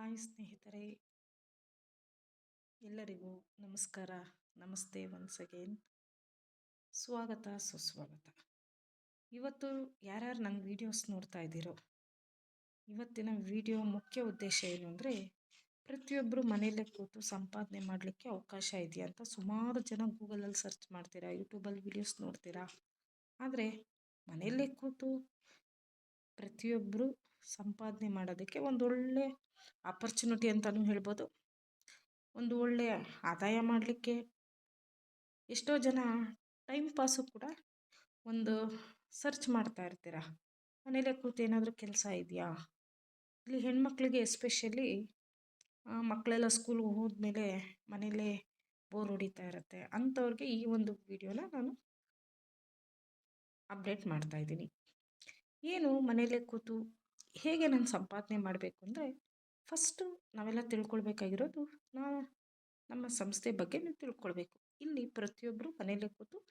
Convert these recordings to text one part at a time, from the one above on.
Hi ಸ್ನೇಹಿತರೆ. ಎಲ್ಲರಿಗೂ ನಮಸ್ಕಾರ. ನಮಸ್ತೆ ಒನ್ಸ್ ಅಗೇನ್ ಸ್ವಾಗತ, ಸುಸ್ವಾಗತ. ಇವತ್ತು ಯಾರ್ಯಾರು ನನ್ನ ವೀಡಿಯೋಸ್ ನೋಡ್ತಾ ಇದ್ದೀರೋ, ಇವತ್ತಿನ ವಿಡಿಯೋ ಮುಖ್ಯ ಉದ್ದೇಶ ಏನು ಅಂದರೆ ಪ್ರತಿಯೊಬ್ಬರು ಮನೆಯಲ್ಲೇ ಕೂತು ಸಂಪಾದನೆ ಮಾಡಲಿಕ್ಕೆ ಅವಕಾಶ ಇದೆಯಾ ಅಂತ ಸುಮಾರು ಜನ ಗೂಗಲಲ್ಲಿ ಸರ್ಚ್ ಮಾಡ್ತೀರಾ ಯೂಟ್ಯೂಬಲ್ಲಿ ವೀಡಿಯೋಸ್ ನೋಡ್ತೀರಾ? ಆದರೆ ಮನೆಯಲ್ಲೇ ಕೂತು ಪ್ರತಿಯೊಬ್ಬರು ಸಂಪಾದನೆ ಮಾಡೋದಕ್ಕೆ ಒಂದೊಳ್ಳೆ ಆಪರ್ಚುನಿಟಿ ಅಂತಲೂ ಹೇಳ್ಬೋದು. ಒಂದು ಒಳ್ಳೆಯ ಆದಾಯ ಮಾಡಲಿಕ್ಕೆ ಎಷ್ಟೋ ಜನ ಟೈಮ್ ಪಾಸು ಕೂಡ ಒಂದು ಸರ್ಚ್ ಮಾಡ್ತಾ ಇರ್ತೀರ? ಮನೇಲೇ ಕೂತು ಏನಾದರೂ ಕೆಲಸ ಇದೆಯಾ? ಇಲ್ಲಿ ಹೆಣ್ಮಕ್ಳಿಗೆ ಎಸ್ಪೆಷಲಿ ಮಕ್ಕಳೆಲ್ಲ ಸ್ಕೂಲ್ಗೆ ಹೋದ್ಮೇಲೆ ಮನೇಲೇ ಬೋರ್ ಹೊಡಿತಾ ಇರುತ್ತೆ ಅಂಥವ್ರಿಗೆ ಈ ಒಂದು ವಿಡಿಯೋನ ನಾನು ಅಪ್ಡೇಟ್ ಮಾಡ್ತಾಯಿದ್ದೀನಿ ಏನು ಮನೇಲೇ ಕೂತು ಹೇಗೆ ನಾನು ಸಂಪಾದನೆ ಮಾಡಬೇಕು ಅಂದರೆ ಫಸ್ಟು ನಾವೆಲ್ಲ ತಿಳ್ಕೊಳ್ಬೇಕಾಗಿರೋದು ನಾವು ನಮ್ಮ ಸಂಸ್ಥೆ ಬಗ್ಗೆ ನೀವು ತಿಳ್ಕೊಳ್ಬೇಕು. ಇಲ್ಲಿ ಪ್ರತಿಯೊಬ್ಬರು ಮನೇಲೆ ಕೂತು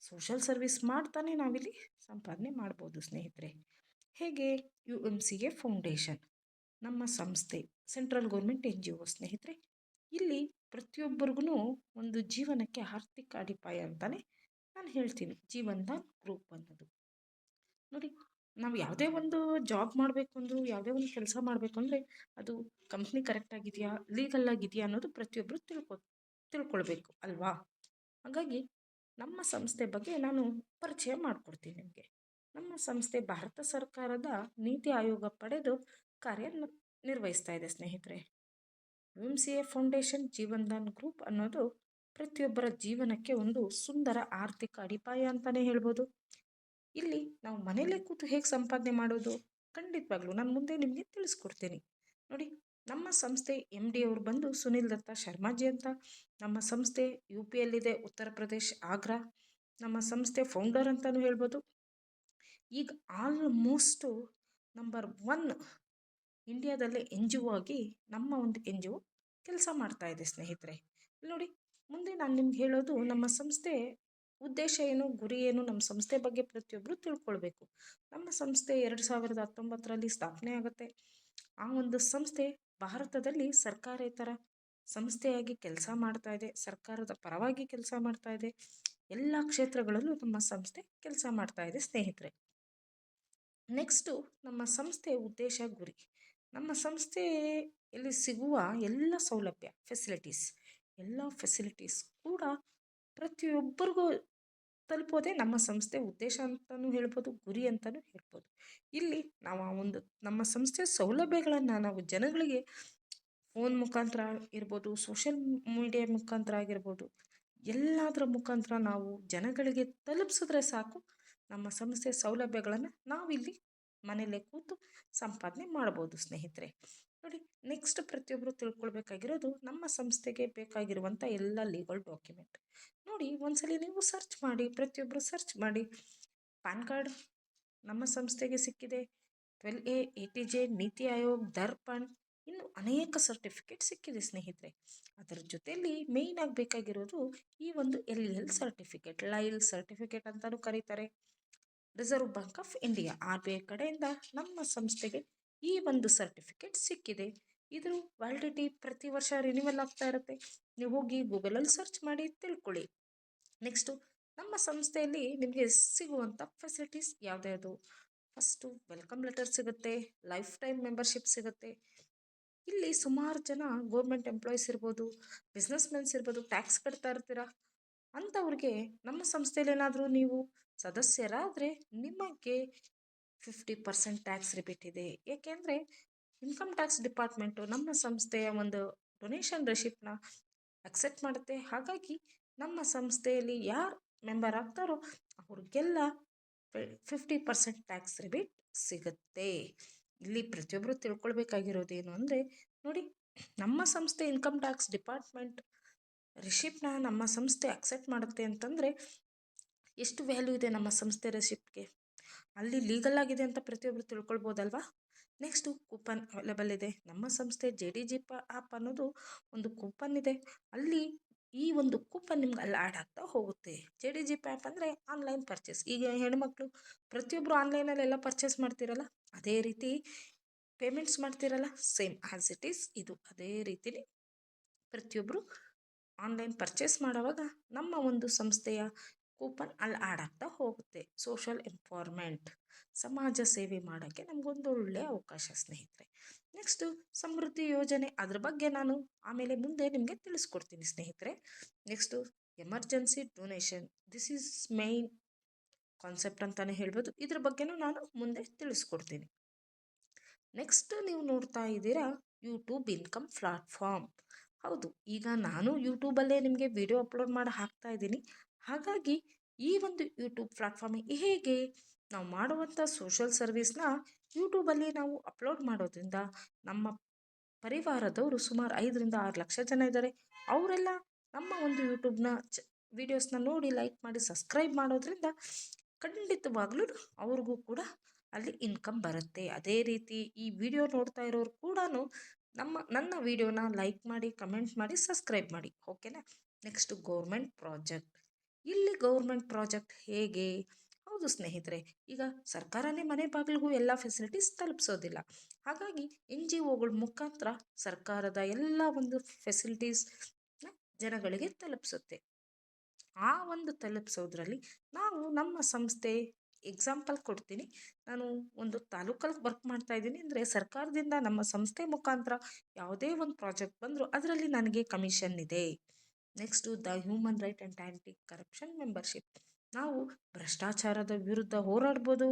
ಸೋಷಲ್ ಸರ್ವಿಸ್ ಮಾಡ್ತಾನೆ ನಾವಿಲ್ಲಿ, ಸಂಪಾದನೆ ಮಾಡ್ಬೋದು ಸ್ನೇಹಿತರೆ. ಹೇಗೆ? ಯು ಎಂ ಸಿ ಫೌಂಡೇಶನ್ ನಮ್ಮ ಸಂಸ್ಥೆ central government N G O ಸ್ನೇಹಿತರೆ. ಇಲ್ಲಿ ಪ್ರತಿಯೊಬ್ಬರಿಗೂ ಒಂದು ಜೀವನಕ್ಕೆ ಆರ್ಥಿಕ ಅಡಿಪಾಯ ಅಂತಲೇ ನಾನು ಹೇಳ್ತೀನಿ. ಜೀವನದ ಗ್ರೂಪ್ ಅನ್ನೋದು. ನೋಡಿ ನಾವು ಯಾವುದೇ ಒಂದು ಜಾಬ್ ಮಾಡಬೇಕು ಅಂದರೂ ಯಾವುದೇ ಒಂದು ಕೆಲಸ ಮಾಡಬೇಕು ಅಂದರೆ ಅದು ಕಂಪ್ನಿ ಕರೆಕ್ಟಾಗಿದೆಯಾ ಲೀಗಲ್ ಆಗಿದೆಯಾ ಅನ್ನೋದು ಪ್ರತಿಯೊಬ್ಬರು ತಿಳ್ಕೊ, ತಿಳ್ಕೊಳ್ಬೇಕು ಅಲ್ವಾ? ಹಾಗಾಗಿ ನಮ್ಮ ಸಂಸ್ಥೆ ಬಗ್ಗೆ ನಾನು ಪರಿಚಯ ಮಾಡಿಕೊಡ್ತೀನಿ ನಿಮಗೆ. ನಮ್ಮ ಸಂಸ್ಥೆ ಭಾರತ ಸರ್ಕಾರದ ನೀತಿ ಆಯೋಗ ಪಡೆದು ಕಾರ್ಯ ನಿರ್ವಹಿಸ್ತಾ ಇದೆ ಸ್ನೇಹಿತರೆ. M C A foundation Jeevandan group ಅನ್ನೋದು ಪ್ರತಿಯೊಬ್ಬರ ಜೀವನಕ್ಕೆ ಒಂದು ಸುಂದರ ಆರ್ಥಿಕ ಅಡಿಪಾಯ ಅಂತಲೇ ಹೇಳ್ಬೋದು. ಇಲ್ಲಿ ನಾವು ಮನೆಯಲ್ಲೇ ಕೂತು ಹೇಗೆ ಸಂಪಾದನೆ ಮಾಡೋದು? ಖಂಡಿತವಾಗ್ಲೂ ನಾನು ಮುಂದೆ ನಿಮಗೆ ತಿಳಿಸ್ಕೊಡ್ತೀನಿ. ನೋಡಿ, ನಮ್ಮ ಸಂಸ್ಥೆ ಎಂ ಡಿ ಅವರು ಬಂದು ಸುನಿಲ್ ದತ್ತ ಶರ್ಮಾಜಿ ಅಂತ, ನಮ್ಮ ಸಂಸ್ಥೆ ಯು ಪಿಯಲ್ಲಿದೆ ಉತ್ತರ ಪ್ರದೇಶ್, ಆಗ್ರಾ, ನಮ್ಮ ಸಂಸ್ಥೆ ಫೌಂಡರ್ ಅಂತಲೂ ಹೇಳ್ಬೋದು. ಈಗ ಆಲ್ಮೋಸ್ಟು ನಂಬರ್ ಒನ್ ಇಂಡಿಯಾದಲ್ಲೇ ಎನ್ ಜಿ ಒ ಆಗಿ ನಮ್ಮ ಒಂದು ಎನ್ ಜಿ ಒ ಕೆಲಸ ಮಾಡ್ತಾ ಇದೆ ಸ್ನೇಹಿತರೆ. ನೋಡಿ, ಮುಂದೆ ನಾನು ನಿಮ್ಗೆ ಹೇಳೋದು ನಮ್ಮ ಸಂಸ್ಥೆ ಉದ್ದೇಶ ಏನು, ಗುರಿ ಏನು, ನಮ್ಮ ಸಂಸ್ಥೆ ಬಗ್ಗೆ ಪ್ರತಿಯೊಬ್ಬರು ತಿಳ್ಕೊಳ್ಬೇಕು. ನಮ್ಮ ಸಂಸ್ಥೆ ಎರಡು ಸಾವಿರದ ಹತ್ತೊಂಬತ್ತರಲ್ಲಿ ಸ್ಥಾಪನೆ ಆಗುತ್ತೆ. ಆ ಒಂದು ಸಂಸ್ಥೆ ಭಾರತದಲ್ಲಿ ಸರ್ಕಾರೇತರ ಸಂಸ್ಥೆಯಾಗಿ ಕೆಲಸ ಮಾಡ್ತಾ ಇದೆ. ಸರ್ಕಾರದ ಪರವಾಗಿ ಕೆಲಸ ಮಾಡ್ತಾ ಇದೆ. ಎಲ್ಲ ಕ್ಷೇತ್ರಗಳಲ್ಲೂ ನಮ್ಮ ಸಂಸ್ಥೆ ಕೆಲಸ ಮಾಡ್ತಾ ಇದೆ, ಸ್ನೇಹಿತರೆ. ನೆಕ್ಸ್ಟು ನಮ್ಮ ಸಂಸ್ಥೆ ಉದ್ದೇಶ, ಗುರಿ. ನಮ್ಮ ಸಂಸ್ಥೆಯಲ್ಲಿ ಸಿಗುವ ಎಲ್ಲ ಸೌಲಭ್ಯ ಫೆಸಿಲಿಟೀಸ್ ಎಲ್ಲ ಫೆಸಿಲಿಟೀಸ್ ಕೂಡ ಪ್ರತಿಯೊಬ್ಬರಿಗೂ ತಲುಪೋದೇ ನಮ್ಮ ಸಂಸ್ಥೆ ಉದ್ದೇಶ ಅಂತಲೂ ಹೇಳ್ಬೋದು, ಗುರಿ ಅಂತಲೂ ಹೇಳ್ಬೋದು. ಇಲ್ಲಿ ನಾವು ಆ ಒಂದು ನಮ್ಮ ಸಂಸ್ಥೆ ಸೌಲಭ್ಯಗಳನ್ನು ನಾವು ಜನಗಳಿಗೆ ಫೋನ್ ಮುಖಾಂತರ ಇರ್ಬೋದು ಸೋಷಿಯಲ್ ಮೀಡಿಯಾ ಮುಖಾಂತರ ಆಗಿರ್ಬೋದು, ಎಲ್ಲದರ ಮುಖಾಂತರ ನಾವು ಜನಗಳಿಗೆ ತಲುಪಿಸಿದ್ರೆ ಸಾಕು, ನಮ್ಮ ಸಂಸ್ಥೆ ಸೌಲಭ್ಯಗಳನ್ನು ನಾವಿಲ್ಲಿ ಮನೆಯಲ್ಲೇ ಕೂತು ಸಂಪಾದನೆ ಮಾಡ್ಬೋದು ಸ್ನೇಹಿತರೆ. ನೋಡಿ ನೆಕ್ಸ್ಟ್ ಪ್ರತಿಯೊಬ್ಬರು ತಿಳ್ಕೊಳ್ಬೇಕಾಗಿರೋದು ನಮ್ಮ ಸಂಸ್ಥೆಗೆ ಬೇಕಾಗಿರುವಂಥ ಎಲ್ಲ ಲೀಗಲ್ ಡಾಕ್ಯುಮೆಂಟ್ ನೋಡಿ, ಒಂದ್ಸಲಿ ನೀವು ಸರ್ಚ್ ಮಾಡಿ ಪ್ರತಿಯೊಬ್ಬರು ಸರ್ಚ್ ಮಾಡಿ ಪ್ಯಾನ್ ಕಾರ್ಡ್ ನಮ್ಮ ಸಂಸ್ಥೆಗೆ ಸಿಕ್ಕಿದೆ. Twelve A A T J Niti Aayog, Darpan, ಇನ್ನು ಅನೇಕ ಸರ್ಟಿಫಿಕೇಟ್ ಸಿಕ್ಕಿದೆ ಸ್ನೇಹಿತರೆ. ಅದರ ಜೊತೆಯಲ್ಲಿ ಮೇಯ್ನ್ ಆಗಬೇಕಾಗಿರೋದು ಈ ಒಂದು ಎಲ್ ಎಲ್ ಸರ್ಟಿಫಿಕೇಟ್ ಲೈಲ್ ಸರ್ಟಿಫಿಕೇಟ್ ಅಂತಲೂ ಕರೀತಾರೆ. Reserve bank of India R B I ಕಡೆಯಿಂದ ನಮ್ಮ ಸಂಸ್ಥೆಗೆ ಈ ಒಂದು ಸರ್ಟಿಫಿಕೇಟ್ ಸಿಕ್ಕಿದೆ. ಇದ್ರ ವ್ಯಾಲಿಡಿಟಿ ಪ್ರತಿ ವರ್ಷ ರಿನ್ಯೂವಲ್ ಆಗ್ತಾ ಇರುತ್ತೆ. ನೀವು ಹೋಗಿ ಗೂಗಲಲ್ಲಿ ಸರ್ಚ್ ಮಾಡಿ ತಿಳ್ಕೊಳ್ಳಿ. ನೆಕ್ಸ್ಟು ನಮ್ಮ ಸಂಸ್ಥೆಯಲ್ಲಿ ನಿಮಗೆ ಸಿಗುವಂಥ ಫೆಸಿಲಿಟೀಸ್ ಯಾವ್ದ್ಯಾವುದು ಫಸ್ಟು ವೆಲ್ಕಮ್ ಲೆಟರ್ ಸಿಗುತ್ತೆ ಲೈಫ್ ಟೈಮ್ ಮೆಂಬರ್ಶಿಪ್ ಸಿಗುತ್ತೆ. ಇಲ್ಲಿ ಸುಮಾರು ಜನ ಗೌರ್ಮೆಂಟ್ ಎಂಪ್ಲಾಯೀಸ್ ಇರ್ಬೋದು ಬಿಸ್ನೆಸ್ ಮೆನ್ಸ್ ಇರ್ಬೋದು ಟ್ಯಾಕ್ಸ್ ಕಟ್ತಾ ಇರ್ತೀರ? ಅಂಥವ್ರಿಗೆ ನಮ್ಮ ಸಂಸ್ಥೆಯಲ್ಲಿ ಏನಾದರೂ ನೀವು ಸದಸ್ಯರಾದರೆ ನಿಮಗೆ ಫಿಫ್ಟಿ ಪರ್ಸೆಂಟ್ ಟ್ಯಾಕ್ಸ್ ರಿಬಿಟ್ ಇದೆ. ಏಕೆಂದರೆ ಇನ್ಕಮ್ ಟ್ಯಾಕ್ಸ್ ಡಿಪಾರ್ಟ್ಮೆಂಟು ನಮ್ಮ ಸಂಸ್ಥೆಯ ಒಂದು ಡೊನೇಷನ್ ರೆಸಿಪ್ಟ್ನ ಅಕ್ಸೆಪ್ಟ್ ಮಾಡುತ್ತೆ. ಹಾಗಾಗಿ ನಮ್ಮ ಸಂಸ್ಥೆಯಲ್ಲಿ ಯಾರು ಮೆಂಬರ್ ಆಗ್ತಾರೋ ಅವ್ರಿಗೆಲ್ಲ ಫಿಫ್ಟಿ ಪರ್ಸೆಂಟ್ ಟ್ಯಾಕ್ಸ್ ರಿಬೇಟ್ ಸಿಗುತ್ತೆ. ಇಲ್ಲಿ ಪ್ರತಿಯೊಬ್ಬರು ತಿಳ್ಕೊಳ್ಬೇಕಾಗಿರೋದೇನು ಅಂದರೆ ನೋಡಿ, ನಮ್ಮ ಸಂಸ್ಥೆ ಇನ್ಕಮ್ ಟ್ಯಾಕ್ಸ್ ಡಿಪಾರ್ಟ್ಮೆಂಟ್ ರಿಸಿಪ್ಟ್ನ ನಮ್ಮ ಸಂಸ್ಥೆ ಅಕ್ಸೆಪ್ಟ್ ಮಾಡುತ್ತೆ ಅಂತಂದರೆ ಎಷ್ಟು ವ್ಯಾಲ್ಯೂ ಇದೆ ನಮ್ಮ ಸಂಸ್ಥೆ ರೆಸಿಪ್ಟ್ಗೆ ಅಲ್ಲಿ ಲೀಗಲ್ ಆಗಿದೆ ಅಂತ ಪ್ರತಿಯೊಬ್ಬರು ತಿಳ್ಕೊಳ್ಬೋದಲ್ವಾ? ನೆಕ್ಸ್ಟು ಕೂಪನ್ ಅವೈಲೇಬಲ್ ಇದೆ. ನಮ್ಮ ಸಂಸ್ಥೆ J D G P app ಅನ್ನೋದು ಒಂದು ಕೂಪನ್ ಇದೆ. ಅಲ್ಲಿ ಈ ಒಂದು ಕೂಪನ್ ನಿಮ್ಗೆ ಅಲ್ಲಿ ಆ್ಯಡ್ ಆಗ್ತಾ ಹೋಗುತ್ತೆ. J D G P app ಅಂದರೆ ಆನ್ಲೈನ್ ಪರ್ಚೇಸ್ ಈಗ ಹೆಣ್ಮಕ್ಳು ಪ್ರತಿಯೊಬ್ಬರು ಆನ್ಲೈನಲ್ಲೆಲ್ಲ ಪರ್ಚೇಸ್ ಮಾಡ್ತಿರಲ್ಲ, ಅದೇ ರೀತಿ ಪೇಮೆಂಟ್ಸ್ ಮಾಡ್ತಿರಲ್ಲ ಸೇಮ್ ಆ್ಯಸ್ ಇಟ್ ಈಸ್ ಇದು ಅದೇ ರೀತಿಲಿ ಪ್ರತಿಯೊಬ್ಬರು ಆನ್ಲೈನ್ ಪರ್ಚೇಸ್ ಮಾಡೋವಾಗ ನಮ್ಮ ಒಂದು ಸಂಸ್ಥೆಯ ಕೂಪನ್ ಅಲ್ಲಿ ಆಡಾಗ್ತಾ ಹೋಗುತ್ತೆ. ಸೋಷಲ್ ಎಂಪವರ್ಮೆಂಟ್, ಸಮಾಜ ಸೇವೆ ಮಾಡೋಕ್ಕೆ ನಮಗೊಂದು ಒಳ್ಳೆಯ ಅವಕಾಶ ಸ್ನೇಹಿತರೆ. ನೆಕ್ಸ್ಟು ಸಮೃದ್ಧಿ ಯೋಜನೆ ಅದ್ರ ಬಗ್ಗೆ ನಾನು ಆಮೇಲೆ ಮುಂದೆ ನಿಮಗೆ ತಿಳಿಸ್ಕೊಡ್ತೀನಿ ಸ್ನೇಹಿತರೆ. Next emergency donation, this is main concept ಅಂತಲೇ ಹೇಳ್ಬೋದು. ಇದ್ರ ಬಗ್ಗೆನೂ ನಾನು ಮುಂದೆ ತಿಳಿಸ್ಕೊಡ್ತೀನಿ. ನೆಕ್ಸ್ಟ್ ನೀವು ನೋಡ್ತಾ ಇದ್ದೀರಾ ಯೂಟ್ಯೂಬ್ ಇನ್ಕಮ್ ಪ್ಲಾಟ್ಫಾರ್ಮ್. ಹೌದು, ಈಗ ನಾನು ಯೂಟ್ಯೂಬಲ್ಲೇ ನಿಮಗೆ ವಿಡಿಯೋ ಅಪ್ಲೋಡ್ ಮಾಡಿ ಹಾಕ್ತಾ ಇದ್ದೀನಿ. ಹಾಗಾಗಿ ಈ ಒಂದು ಯೂಟ್ಯೂಬ್ ಪ್ಲಾಟ್ಫಾರ್ಮ್ ಹೇಗೆ ನಾವು ಮಾಡುವಂಥ ಸೋಷಲ್ ಸರ್ವಿಸ್ನ ಯೂಟ್ಯೂಬಲ್ಲಿ ನಾವು ಅಪ್ಲೋಡ್ ಮಾಡೋದ್ರಿಂದ ನಮ್ಮ ಪರಿವಾರದವರು ಸುಮಾರು ಐದರಿಂದ ಆರು ಲಕ್ಷ ಜನ ಇದ್ದಾರೆ. ಅವರೆಲ್ಲ ನಮ್ಮ ಒಂದು ಯೂಟ್ಯೂಬ್ನ ಚ ವಿಡಿಯೋಸ್ನ ನೋಡಿ ಲೈಕ್ ಮಾಡಿ ಸಬ್ಸ್ಕ್ರೈಬ್ ಮಾಡೋದ್ರಿಂದ ಖಂಡಿತವಾಗ್ಲೂ ಅವ್ರಿಗೂ ಕೂಡ ಅಲ್ಲಿ ಇನ್ಕಮ್ ಬರುತ್ತೆ. ಅದೇ ರೀತಿ ಈ ವಿಡಿಯೋ ನೋಡ್ತಾ ಇರೋರು ಕೂಡ ನಮ್ಮ, ನನ್ನ ವಿಡಿಯೋನ ಲೈಕ್ ಮಾಡಿ ಕಮೆಂಟ್ ಮಾಡಿ ಸಬ್ಸ್ಕ್ರೈಬ್ ಮಾಡಿ. ಓಕೆನಾ ನೆಕ್ಸ್ಟ್ ಗೌರ್ಮೆಂಟ್ ಪ್ರಾಜೆಕ್ಟ್ ಇಲ್ಲಿ ಗೌರ್ಮೆಂಟ್ ಪ್ರಾಜೆಕ್ಟ್ ಹೇಗೆ? ಹೌದು ಸ್ನೇಹಿತರೆ, ಈಗ ಸರ್ಕಾರನೇ ಮನೆ ಬಾಗಿಲಿಗೂ ಎಲ್ಲ ಫೆಸಿಲಿಟೀಸ್ ತಲುಪಿಸೋದಿಲ್ಲ. ಹಾಗಾಗಿ ಎನ್ ಜಿ ಒಗಳ ಮುಖಾಂತರ ಸರ್ಕಾರದ ಎಲ್ಲ ಒಂದು ಫೆಸಿಲಿಟೀಸ್ ಜನಗಳಿಗೆ ತಲುಪಿಸುತ್ತೆ. ಆ ಒಂದು ತಲುಪಿಸೋದ್ರಲ್ಲಿ ನಾವು ನಮ್ಮ ಸಂಸ್ಥೆ ಎಕ್ಸಾಂಪಲ್ ಕೊಡ್ತೀನಿ. ನಾನು ಒಂದು ತಾಲೂಕಲ್ಲಿ ವರ್ಕ್ ಮಾಡ್ತಾ ಇದ್ದೀನಿ ಅಂದರೆ ಸರ್ಕಾರದಿಂದ ನಮ್ಮ ಸಂಸ್ಥೆ ಮುಖಾಂತರ ಯಾವುದೇ ಒಂದು ಪ್ರಾಜೆಕ್ಟ್ ಬಂದರೂ ಅದರಲ್ಲಿ ನನಗೆ ಕಮಿಷನ್ ಇದೆ. Next the human right and anti corruption membership ನಾವು ಭ್ರಷ್ಟಾಚಾರದ ವಿರುದ್ಧ ಹೋರಾಡ್ಬೋದು.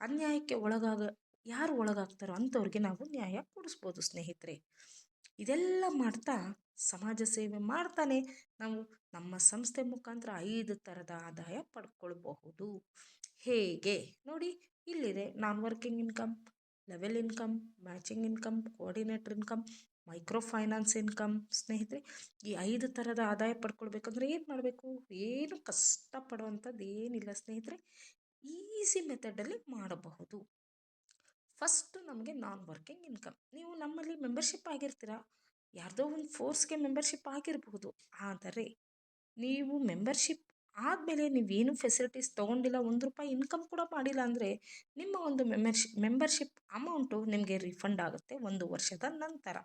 ಅನ್ಯಾಯಕ್ಕೆ ಒಳಗಾಗ, ಯಾರು ಒಳಗಾಗ್ತಾರೋ ಅಂಥವ್ರಿಗೆ ನಾವು ನ್ಯಾಯ ಕೊಡಿಸ್ಬೋದು ಸ್ನೇಹಿತರೆ. ಇದೆಲ್ಲ ಮಾಡ್ತಾ ಸಮಾಜ ಸೇವೆ ಮಾಡ್ತಾನೆ. ನಾವು ನಮ್ಮ ಸಂಸ್ಥೆ ಮುಖಾಂತರ ಐದು ಥರದ ಆದಾಯ ಪಡ್ಕೊಳ್ಬಹುದು. ಹೇಗೆ? ನೋಡಿ, ಇಲ್ಲಿದೆ. Non working income level income matching income coordinator income micro finance income ಸ್ನೇಹಿತರೆ, ಈ ಐದು ಥರದ ಆದಾಯ ಪಡ್ಕೊಳ್ಬೇಕಂದ್ರೆ ಏನು ಮಾಡಬೇಕು? ಏನು ಕಷ್ಟಪಡುವಂಥದ್ದು ಏನಿಲ್ಲ ಸ್ನೇಹಿತರೆ, ಈಸಿ ಮೆಥಡಲ್ಲಿ ಮಾಡಬಹುದು. ಫಸ್ಟು ನಮಗೆ ನಾನ್ ವರ್ಕಿಂಗ್ ಇನ್ಕಮ್ ನೀವು ನಮ್ಮಲ್ಲಿ ಮೆಂಬರ್ಶಿಪ್ ಆಗಿರ್ತೀರ? ಯಾರ್ದೋ ಒಂದು ಫೋರ್ಸ್ಗೆ ಮೆಂಬರ್ಶಿಪ್ ಆಗಿರಬಹುದು. ಆದರೆ, ನೀವು ಮೆಂಬರ್ಶಿಪ್ ಆದಮೇಲೆ ನೀವೇನು ಫೆಸಿಲಿಟೀಸ್ ತೊಗೊಂಡಿಲ್ಲ, ಒಂದು ರೂಪಾಯಿ ಇನ್ಕಮ್ ಕೂಡ ಮಾಡಿಲ್ಲ ಅಂದರೆ, ನಿಮ್ಮ ಒಂದು ಮೆಂಬರ್ಶಿಪ್ ಮೆಂಬರ್ಶಿಪ್ ಅಮೌಂಟು ನಿಮಗೆ ರಿಫಂಡ್ ಆಗುತ್ತೆ ಒಂದು ವರ್ಷದ ನಂತರ.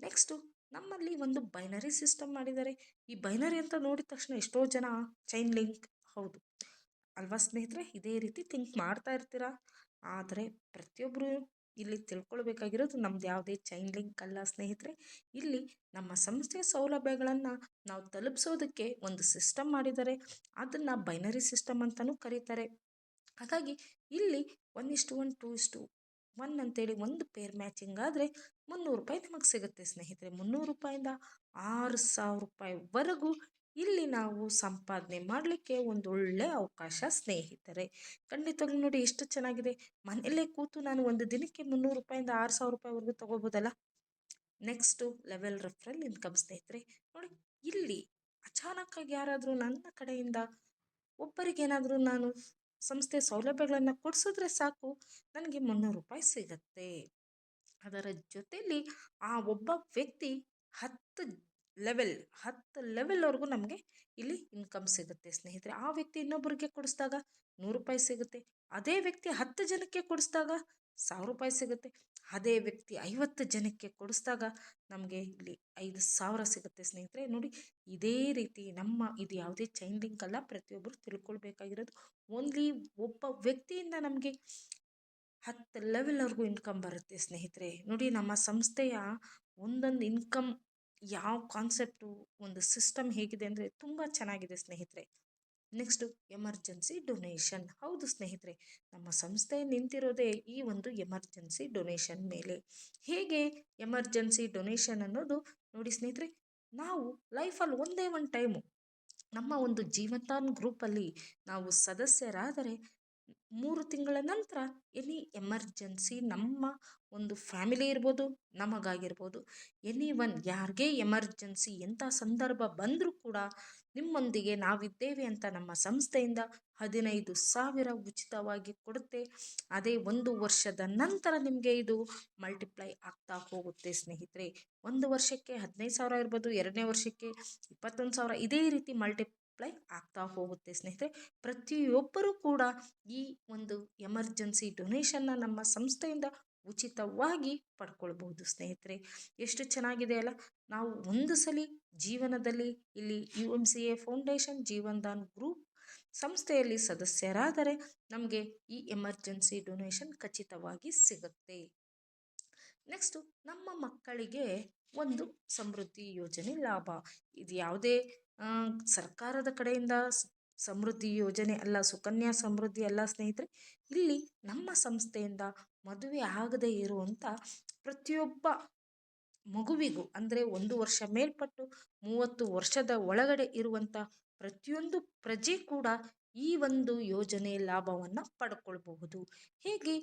ನೆಕ್ಸ್ಟು ನಮ್ಮಲ್ಲಿ ಒಂದು ಬೈನರಿ ಸಿಸ್ಟಮ್ ಮಾಡಿದ್ದಾರೆ. ಈ ಬೈನರಿ ಅಂತ ನೋಡಿದ ತಕ್ಷಣ ಎಷ್ಟೋ ಜನ ಚೈನ್ ಲಿಂಕ್ ಹೌದು. ಅಲ್ವಾ ಸ್ನೇಹಿತರೆ? ಇದೇ ರೀತಿ ಥಿಂಕ್ ಮಾಡ್ತಾ ಇರ್ತೀರ? ಆದರೆ ಪ್ರತಿಯೊಬ್ಬರು ಇಲ್ಲಿ ತಿಳ್ಕೊಳ್ಬೇಕಾಗಿರೋದು ನಮ್ದು ಯಾವುದೇ ಚೈನ್ ಲಿಂಕ್ ಅಲ್ಲ ಸ್ನೇಹಿತರೆ. ಇಲ್ಲಿ ನಮ್ಮ ಸಂಸ್ಥೆಯ ಸೌಲಭ್ಯಗಳನ್ನು ನಾವು ತಲುಪಿಸೋದಕ್ಕೆ ಒಂದು ಸಿಸ್ಟಮ್ ಮಾಡಿದ್ದಾರೆ. ಅದನ್ನು ಬೈನರಿ ಸಿಸ್ಟಮ್ ಅಂತಲೂ ಕರೀತಾರೆ. ಹಾಗಾಗಿ ಇಲ್ಲಿ ಒನ್ ಇಷ್ಟು ಒನ್ ಟೂ ಇಷ್ಟು ಒನ್ ಅಂತೇಳಿ ಒಂದು ಪೇರ್ ಮ್ಯಾಚಿಂಗ್ ಆದರೆ ಮುನ್ನೂರು ರೂಪಾಯಿ ನಮಗೆ ಸಿಗುತ್ತೆ, ಸ್ನೇಹಿತರೆ. ಮುನ್ನೂರು ರೂಪಾಯಿಂದ ಆರು ಸಾವಿರ ರೂಪಾಯಿವರೆಗೂ ಇಲ್ಲಿ ನಾವು ಸಂಪಾದನೆ ಮಾಡಲಿಕ್ಕೆ ಒಂದು ಒಳ್ಳೆ ಅವಕಾಶ, ಸ್ನೇಹಿತರೆ. ಖಂಡಿತವಾಗ್ಲೂ ನೋಡಿ ಎಷ್ಟು ಚೆನ್ನಾಗಿದೆ. ಮನೆಯಲ್ಲೇ ಕೂತು ನಾನು ಒಂದು ದಿನಕ್ಕೆ ಮುನ್ನೂರು ರೂಪಾಯಿಂದ ಆರು ಸಾವಿರ ರೂಪಾಯಿವರೆಗೂ ತೊಗೋಬೋದಲ್ಲ ನೆಕ್ಸ್ಟು ಲೆವೆಲ್ ರೆಫರಲ್ ಇನ್ಕಮ್ ಸ್ನೇಹಿತರೆ. ನೋಡಿ, ಇಲ್ಲಿ ಅಚಾನಕ್ಕಾಗಿ ಯಾರಾದರೂ ನನ್ನ ಕಡೆಯಿಂದ ಒಬ್ಬರಿಗೇನಾದರೂ ನಾನು ಸಂಸ್ಥೆ ಸೌಲಭ್ಯಗಳನ್ನು ಕೊಡಿಸಿದ್ರೆ ಸಾಕು. ನನಗೆ ಮುನ್ನೂರು ರೂಪಾಯಿ ಸಿಗತ್ತೆ. ಅದರ ಜೊತೆಯಲ್ಲಿ ಆ ಒಬ್ಬ ವ್ಯಕ್ತಿ ಹತ್ತು ಲೆವೆಲ್ ಹತ್ತು ಲೆವೆಲ್ವರೆಗೂ ನಮಗೆ ಇಲ್ಲಿ ಇನ್ಕಮ್ ಸಿಗುತ್ತೆ ಸ್ನೇಹಿತರೆ. ಆ ವ್ಯಕ್ತಿ ಇನ್ನೊಬ್ಬರಿಗೆ ಕೊಡಿಸಿದಾಗ ನೂರು ರೂಪಾಯಿ ಸಿಗುತ್ತೆ. ಅದೇ ವ್ಯಕ್ತಿ ಹತ್ತು ಜನಕ್ಕೆ ಕೊಡಿಸಿದಾಗ ಸಾವಿರ ರೂಪಾಯಿ ಸಿಗುತ್ತೆ. ಅದೇ ವ್ಯಕ್ತಿ ಐವತ್ತು ಜನಕ್ಕೆ ಕೊಡಿಸಿದಾಗ ನಮಗೆ ಇಲ್ಲಿ ಐದು ಸಾವಿರ ಸಿಗುತ್ತೆ ಸ್ನೇಹಿತರೆ. ನೋಡಿ, ಇದೇ ರೀತಿ ನಮ್ಮ ಇದು ಯಾವುದೇ ಚೈನ್ ಲಿಂಕ್ ಅಲ್ಲ, ಪ್ರತಿಯೊಬ್ಬರು ತಿಳ್ಕೊಳ್ಬೇಕಾಗಿರೋದು. ಓನ್ಲಿ ಒಬ್ಬ ವ್ಯಕ್ತಿಯಿಂದ ನಮಗೆ ಹತ್ತು ಲೆವೆಲ್ವರೆಗೂ ಇನ್ಕಮ್ ಬರುತ್ತೆ ಸ್ನೇಹಿತರೆ. ನೋಡಿ, ನಮ್ಮ ಸಂಸ್ಥೆಯ ಒಂದೊಂದು ಇನ್ಕಮ್ ಯಾವ ಕಾನ್ಸೆಪ್ಟು ಒಂದು ಸಿಸ್ಟಮ್ ಹೇಗಿದೆ ಅಂದರೆ ತುಂಬ ಚೆನ್ನಾಗಿದೆ ಸ್ನೇಹಿತರೆ. ನೆಕ್ಸ್ಟು ಎಮರ್ಜೆನ್ಸಿ ಡೊನೇಷನ್ ಹೌದು ಸ್ನೇಹಿತರೆ, ನಮ್ಮ ಸಂಸ್ಥೆ ನಿಂತಿರೋದೇ ಈ ಒಂದು ಎಮರ್ಜೆನ್ಸಿ ಡೊನೇಷನ್ ಮೇಲೆ. ಹೇಗೆ ಎಮರ್ಜೆನ್ಸಿ ಡೊನೇಷನ್ ಅನ್ನೋದು? ನೋಡಿ ಸ್ನೇಹಿತರೆ, ನಾವು ಲೈಫಲ್ಲಿ ಒಂದೇ ಒಂದು ಟೈಮು ನಮ್ಮ ಒಂದು ಜೀವತಾನ್ ಗ್ರೂಪಲ್ಲಿ ನಾವು ಸದಸ್ಯರಾದರೆ, ಮೂರು ತಿಂಗಳ ನಂತರ ಎನಿ ಎಮರ್ಜೆನ್ಸಿ ನಮ್ಮ ಒಂದು ಫ್ಯಾಮಿಲಿ ಇರ್ಬೋದು, ನಮಗಾಗಿರ್ಬೋದು. ಎನಿ ಒನ್ ಯಾರಿಗೇ ಎಮರ್ಜೆನ್ಸಿ ಎಂಥ ಸಂದರ್ಭ ಬಂದರೂ ಕೂಡ ನಿಮ್ಮೊಂದಿಗೆ ನಾವಿದ್ದೇವೆ ಅಂತ ನಮ್ಮ ಸಂಸ್ಥೆಯಿಂದ ಹದಿನೈದು ಸಾವಿರ ಉಚಿತವಾಗಿ ಕೊಡುತ್ತೆ. ಅದೇ ಒಂದು ವರ್ಷದ ನಂತರ ನಿಮಗೆ ಇದು ಮಲ್ಟಿಪ್ಲೈ ಆಗ್ತಾ ಹೋಗುತ್ತೆ ಸ್ನೇಹಿತರೆ. ಒಂದು ವರ್ಷಕ್ಕೆ ಹದಿನೈದು ಸಾವಿರ ಇರ್ಬೋದು, ಎರಡನೇ ವರ್ಷಕ್ಕೆ ಇಪ್ಪತ್ತೊಂದು ಸಾವಿರ ಇದೇ ರೀತಿ ಮಲ್ಟಿಪ್ಲೈ ಆಗ್ತಾ ಹೋಗುತ್ತೆ ಸ್ನೇಹಿತರೆ. ಪ್ರತಿಯೊಬ್ಬರೂ ಕೂಡ ಈ ಒಂದು ಎಮರ್ಜೆನ್ಸಿ ಡೊನೇಷನ್ನ ನಮ್ಮ ಸಂಸ್ಥೆಯಿಂದ ಉಚಿತವಾಗಿ ಪಡ್ಕೊಳ್ಬಹುದು, ಸ್ನೇಹಿತರೆ. ಎಷ್ಟು ಚೆನ್ನಾಗಿದೆ ಅಲ್ಲ ನಾವು ಒಂದು ಸಲ ಜೀವನದಲ್ಲಿ ಇಲ್ಲಿ U M C A foundation Jeevan Dan group ಸಂಸ್ಥೆಯಲ್ಲಿ ಸದಸ್ಯರಾದರೆ ನಮಗೆ ಈ ಎಮರ್ಜೆನ್ಸಿ ಡೊನೇಷನ್ ಖಚಿತವಾಗಿ ಸಿಗುತ್ತೆ. ನೆಕ್ಸ್ಟು ನಮ್ಮ ಮಕ್ಕಳಿಗೆ ಒಂದು ಸಮೃದ್ಧಿ ಯೋಜನೆ ಲಾಭ. ಇದು ಯಾವುದೇ ಸರ್ಕಾರದ ಕಡೆಯಿಂದ ಸಮೃದ್ಧಿ ಯೋಜನೆ ಅಲ್ಲ, ಸುಕನ್ಯಾ ಸಮೃದ್ಧಿ ಅಲ್ಲ, ಸ್ನೇಹಿತರೆ. ಇಲ್ಲಿ ನಮ್ಮ ಸಂಸ್ಥೆಯಿಂದ ಮದುವೆ ಆಗದೆ ಇರುವಂಥ ಪ್ರತಿಯೊಬ್ಬ ಮಗುವಿಗೂ, ಅಂದರೆ ಒಂದು ವರ್ಷ ಮೇಲ್ಪಟ್ಟು ಮೂವತ್ತು ವರ್ಷದ ಒಳಗಡೆ ಇರುವಂಥ ಪ್ರತಿಯೊಂದು ಪ್ರಜೆ ಕೂಡ ಈ ಒಂದು ಯೋಜನೆ ಲಾಭವನ್ನು ಪಡ್ಕೊಳ್ಬಹುದು. ಹೇಗೆ?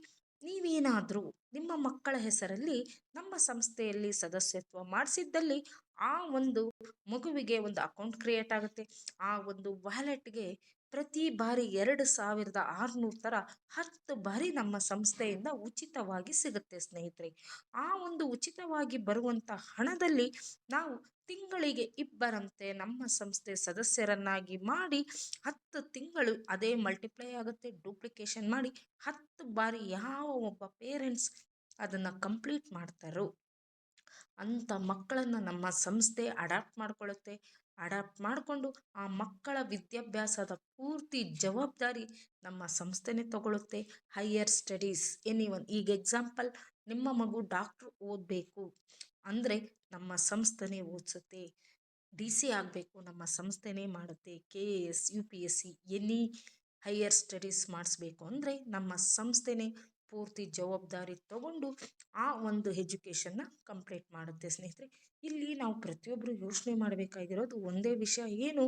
ನೀವೇನಾದರೂ ನಿಮ್ಮ ಮಕ್ಕಳ ಹೆಸರಲ್ಲಿ ನಮ್ಮ ಸಂಸ್ಥೆಯಲ್ಲಿ ಸದಸ್ಯತ್ವ ಮಾಡಿಸಿದ್ದಲ್ಲಿ ಆ ಒಂದು ಮಗುವಿಗೆ ಒಂದು ಅಕೌಂಟ್ ಕ್ರಿಯೇಟ್ ಆಗುತ್ತೆ. ಆ ಒಂದು ವ್ಯಾಲೆಟ್ಗೆ ಪ್ರತಿ ಬಾರಿ ಎರಡು ಸಾವಿರದ ಆರುನೂರು ಥರ ಹತ್ತು ಬಾರಿ ನಮ್ಮ ಸಂಸ್ಥೆಯಿಂದ ಉಚಿತವಾಗಿ ಸಿಗುತ್ತೆ ಸ್ನೇಹಿತರೆ. ಆ ಒಂದು ಉಚಿತವಾಗಿ ಬರುವಂಥ ಹಣದಲ್ಲಿ ನಾವು ತಿಂಗಳಿಗೆ ಇಬ್ಬರಂತೆ ನಮ್ಮ ಸಂಸ್ಥೆ ಸದಸ್ಯರನ್ನಾಗಿ ಮಾಡಿ ಹತ್ತು ತಿಂಗಳು ಅದೇ ಮಲ್ಟಿಪ್ಲೈ ಆಗುತ್ತೆ ಡೂಪ್ಲಿಕೇಶನ್ ಮಾಡಿ ಹತ್ತು ಬಾರಿ ಯಾವ ಒಬ್ಬ ಪೇರೆಂಟ್ಸ್ ಅದನ್ನು ಕಂಪ್ಲೀಟ್ ಮಾಡ್ತಾರೋ ಅಂಥ ಮಕ್ಕಳನ್ನು ನಮ್ಮ ಸಂಸ್ಥೆ ಅಡಾಪ್ಟ್ ಮಾಡಿಕೊಳ್ಳುತ್ತೆ. ಅಡಾಪ್ಟ್ ಮಾಡಿಕೊಂಡು ಆ ಮಕ್ಕಳ ವಿದ್ಯಾಭ್ಯಾಸದ ಪೂರ್ತಿ ಜವಾಬ್ದಾರಿ ನಮ್ಮ ಸಂಸ್ಥೆನೇ ತಗೊಳ್ಳುತ್ತೆ ಹೈಯರ್ ಸ್ಟಡೀಸ್ ಎನಿ ಒನ್ ಈಗ ಎಕ್ಸಾಂಪಲ್ ನಿಮ್ಮ ಮಗು ಡಾಕ್ಟ್ರು ಓದಬೇಕು ಅಂದರೆ ನಮ್ಮ ಸಂಸ್ಥೆನೇ ಓದಿಸುತ್ತೆ. ಡಿ ಸಿ ಆಗಬೇಕು ನಮ್ಮ ಸಂಸ್ಥೆನೇ ಮಾಡುತ್ತೆ. K A S U P S C any higher studies ಮಾಡಿಸ್ಬೇಕು ಅಂದರೆ ನಮ್ಮ ಸಂಸ್ಥೆನೇ ಪೂರ್ತಿ ಜವಾಬ್ದಾರಿ ತಗೊಂಡು ಆ ಒಂದು ಎಜುಕೇಷನ್ನ ಕಂಪ್ಲೀಟ್ ಮಾಡುತ್ತೆ ಸ್ನೇಹಿತರೆ. ಇಲ್ಲಿ ನಾವು ಪ್ರತಿಯೊಬ್ಬರು ಯೋಚನೆ ಮಾಡಬೇಕಾಗಿರೋದು ಒಂದೇ ವಿಷಯ ಏನು,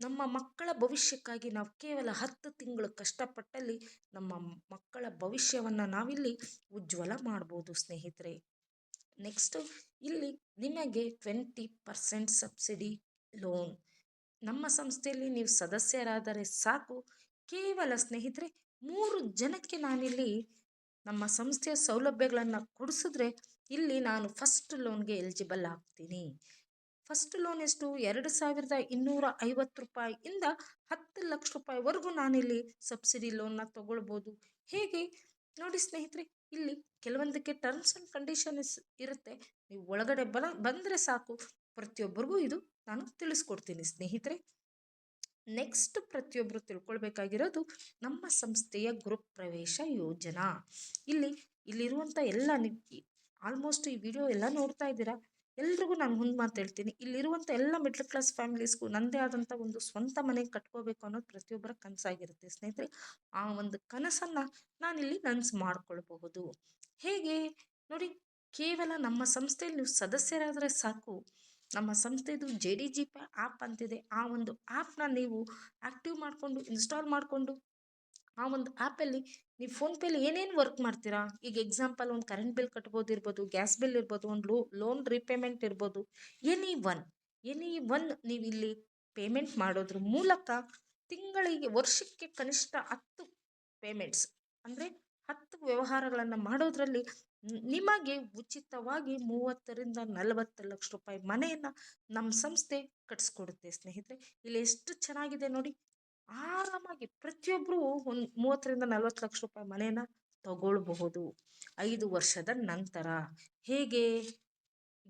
ನಮ್ಮ ಮಕ್ಕಳ ಭವಿಷ್ಯಕ್ಕಾಗಿ ನಾವು ಕೇವಲ ಹತ್ತು ತಿಂಗಳು ಕಷ್ಟಪಟ್ಟಲ್ಲಿ ನಮ್ಮ ಮಕ್ಕಳ ಭವಿಷ್ಯವನ್ನು ನಾವಿಲ್ಲಿ ಉಜ್ವಲ ಮಾಡ್ಬೋದು ಸ್ನೇಹಿತರೆ. ನೆಕ್ಸ್ಟು ಇಲ್ಲಿ ನಿಮಗೆ ಟ್ವೆಂಟಿ ಪರ್ಸೆಂಟ್ ಸಬ್ಸಿಡಿ ಲೋನ್ ನಮ್ಮ ಸಂಸ್ಥೆಯಲ್ಲಿ ನೀವು ಸದಸ್ಯರಾದರೆ ಸಾಕು. ಕೇವಲ ಸ್ನೇಹಿತರೆ, ಮೂರು ಜನಕ್ಕೆ ನಾನಿಲ್ಲಿ ನಮ್ಮ ಸಂಸ್ಥೆಯ ಸೌಲಭ್ಯಗಳನ್ನು ಕೊಡಿಸಿದ್ರೆ ಇಲ್ಲಿ ನಾನು ಫಸ್ಟ್ ಲೋನ್ಗೆ ಎಲಿಜಿಬಲ್ ಆಗ್ತೀನಿ. ಫಸ್ಟ್ ಲೋನ್ ಎಷ್ಟು? ಎರಡು ಸಾವಿರದ ಇನ್ನೂರ ಐವತ್ತು ರೂಪಾಯಿಯಿಂದ ಹತ್ತು ಲಕ್ಷ ರೂಪಾಯಿವರೆಗೂ ನಾನಿಲ್ಲಿ ಸಬ್ಸಿಡಿ ಲೋನ್ನ ತಗೊಳ್ಬೋದು. ಹೇಗೆ? ನೋಡಿ ಸ್ನೇಹಿತರೆ, ಇಲ್ಲಿ ಕೆಲವೊಂದಕ್ಕೆ ಟರ್ಮ್ಸ್ ಆ್ಯಂಡ್ ಕಂಡೀಷನ್ಸ್ ಇರುತ್ತೆ. ನೀವು ಒಳಗಡೆ ಬರ ಬಂದರೆ ಸಾಕು. ಪ್ರತಿಯೊಬ್ಬರಿಗೂ ಇದು ನಾನು ತಿಳಿಸ್ಕೊಡ್ತೀನಿ ಸ್ನೇಹಿತರೆ. ನೆಕ್ಸ್ಟ್ ಪ್ರತಿಯೊಬ್ಬರು ತಿಳ್ಕೊಳ್ಬೇಕಾಗಿರೋದು ನಮ್ಮ ಸಂಸ್ಥೆಯ ಗ್ರೂಪ್ ಪ್ರವೇಶ ಯೋಜನಾ. ಇಲ್ಲಿ ಇಲ್ಲಿರುವಂಥ ಎಲ್ಲ ಆಲ್ಮೋಸ್ಟ್ ಈ ವಿಡಿಯೋ ಎಲ್ಲ ನೋಡ್ತಾ ಇದ್ದೀರಾ? ಎಲ್ರಿಗೂ ನಾನು ಮುಂದೆ ಹೇಳ್ತೀನಿ. ಇಲ್ಲಿರುವಂಥ ಎಲ್ಲ ಮಿಡ್ಲ್ ಕ್ಲಾಸ್ ಫ್ಯಾಮಿಲೀಸ್ಗೂ ನನ್ನದೇ ಆದಂಥ ಒಂದು ಸ್ವಂತ ಮನೆ ಕಟ್ಕೋಬೇಕು ಅನ್ನೋದು ಪ್ರತಿಯೊಬ್ಬರ ಕನಸಾಗಿರುತ್ತೆ ಸ್ನೇಹಿತರೆ. ಆ ಒಂದು ಕನಸನ್ನು ನಾನಿಲ್ಲಿ ನನಸು ಮಾಡಿಕೊಳ್ಬಹುದು. ಹೇಗೆ? ನೋಡಿ, ಕೇವಲ ನಮ್ಮ ಸಂಸ್ಥೆಯಲ್ಲಿ ನೀವು ಸದಸ್ಯರಾದರೆ ಸಾಕು. ನಮ್ಮ ಸಂಸ್ಥೆದು J D G P app ಅಂತಿದೆ. ಆ ಒಂದು ಆ್ಯಪ್ನ ನೀವು ಆ್ಯಕ್ಟಿವ್ ಮಾಡಿಕೊಂಡು ಇನ್ಸ್ಟಾಲ್ ಮಾಡಿಕೊಂಡು, ಆ ಒಂದು ಆ್ಯಪಲ್ಲಿ ನೀವು ಫೋನ್ಪೇಲಿ ಏನೇನು ವರ್ಕ್ ಮಾಡ್ತೀರಾ? ಈಗ ಎಕ್ಸಾಂಪಲ್ ಒಂದು ಕರೆಂಟ್ ಬಿಲ್ ಕಟ್ಬೋದು ಇರ್ಬೋದು ಗ್ಯಾಸ್ ಬಿಲ್ ಇರ್ಬೋದು, ಒಂದು ಲೋ ಲೋನ್ ರೀಪೇಮೆಂಟ್ ಇರ್ಬೋದು. ಎನಿ ಒನ್ ಎನಿ ಒನ್ ನೀವು ಇಲ್ಲಿ ಪೇಮೆಂಟ್ ಮಾಡೋದ್ರ ಮೂಲಕ ತಿಂಗಳಿಗೆ ವರ್ಷಕ್ಕೆ ಕನಿಷ್ಠ ಹತ್ತು ಪೇಮೆಂಟ್ಸ್ ಅಂದರೆ ಹತ್ತು ವ್ಯವಹಾರಗಳನ್ನು ಮಾಡೋದ್ರಲ್ಲಿ ನಿಮಗೆ ಉಚಿತವಾಗಿ ಮೂವತ್ತರಿಂದ ನಲವತ್ತು ಲಕ್ಷ ರೂಪಾಯಿ ಮನೆಯನ್ನು ನಮ್ಮ ಸಂಸ್ಥೆ ಕಟ್ಸ್ಕೊಡುತ್ತೆ, ಸ್ನೇಹಿತರೆ. ಇಲ್ಲಿ ಎಷ್ಟು ಚೆನ್ನಾಗಿದೆ ನೋಡಿ. ಆರಾಮಾಗಿ ಪ್ರತಿಯೊಬ್ಬರು ಒಂದು ಮೂವತ್ತರಿಂದ ನಲವತ್ತು ಲಕ್ಷ ರೂಪಾಯಿ ಮನೆಯನ್ನು ತಗೊಳ್ಬಹುದು. ಐದು ವರ್ಷದ ನಂತರ. ಹೇಗೆ?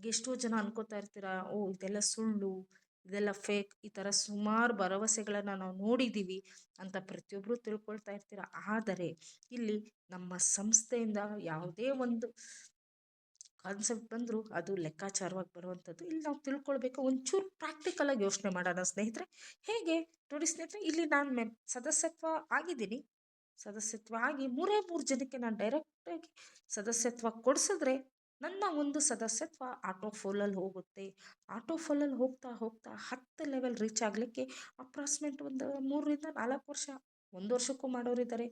ಎಷ್ಟೋ ಜನ ಅನ್ಕೋತಾ ಇರ್ತೀರಾ, ಓ, ಇದೆಲ್ಲ ಸುಳ್ಳು. ಇದೆಲ್ಲ ಫೇಕ್ ಈ ಥರ ಸುಮಾರು ಭರವಸೆಗಳನ್ನು ನಾವು ನೋಡಿದ್ದೀವಿ ಅಂತ ಪ್ರತಿಯೊಬ್ಬರು ತಿಳ್ಕೊಳ್ತಾ ಇರ್ತೀರ. ಆದರೆ ಇಲ್ಲಿ ನಮ್ಮ ಸಂಸ್ಥೆಯಿಂದ ಯಾವುದೇ ಒಂದು ಕಾನ್ಸೆಪ್ಟ್ ಬಂದರೂ ಅದು ಲೆಕ್ಕಾಚಾರವಾಗಿ ಬರುವಂಥದ್ದು ಇಲ್ಲಿ ನಾವು ತಿಳ್ಕೊಳ್ಬೇಕು. ಒಂಚೂರು ಪ್ರಾಕ್ಟಿಕಲಾಗಿ ಯೋಚನೆ ಮಾಡೋಣ ಸ್ನೇಹಿತರೆ. ಹೇಗೆ? ನೋಡಿ ಸ್ನೇಹಿತರೆ, ಇಲ್ಲಿ ನಾನು ಮೆ, ಸದಸ್ಯತ್ವ ಆಗಿದ್ದೀನಿ. ಸದಸ್ಯತ್ವ ಆಗಿ ಮೂರೇ ಮೂರು ಜನಕ್ಕೆ ನಾನು ಡೈರೆಕ್ಟಾಗಿ ಸದಸ್ಯತ್ವ ಕೊಡಿಸಿದ್ರೆ ನನ್ನ ಒಂದು ಸದಸ್ಯತ್ವ ಆಟೋ ಫೋಲಲ್ಲಿ ಹೋಗುತ್ತೆ. ಆಟೋ ಫೋಲಲ್ಲಿ ಹೋಗ್ತಾ ಹೋಗ್ತಾ ಹತ್ತು ಲೆವೆಲ್ ರೀಚ್ ಆಗಲಿಕ್ಕೆ ಅಪ್ರಾಕ್ಸಿಮೇಟ್ ಒಂದು ಮೂರರಿಂದ ನಾಲ್ಕು ವರ್ಷ, ಒಂದು ವರ್ಷಕ್ಕೂ ಮಾಡೋರಿದ್ದಾರೆ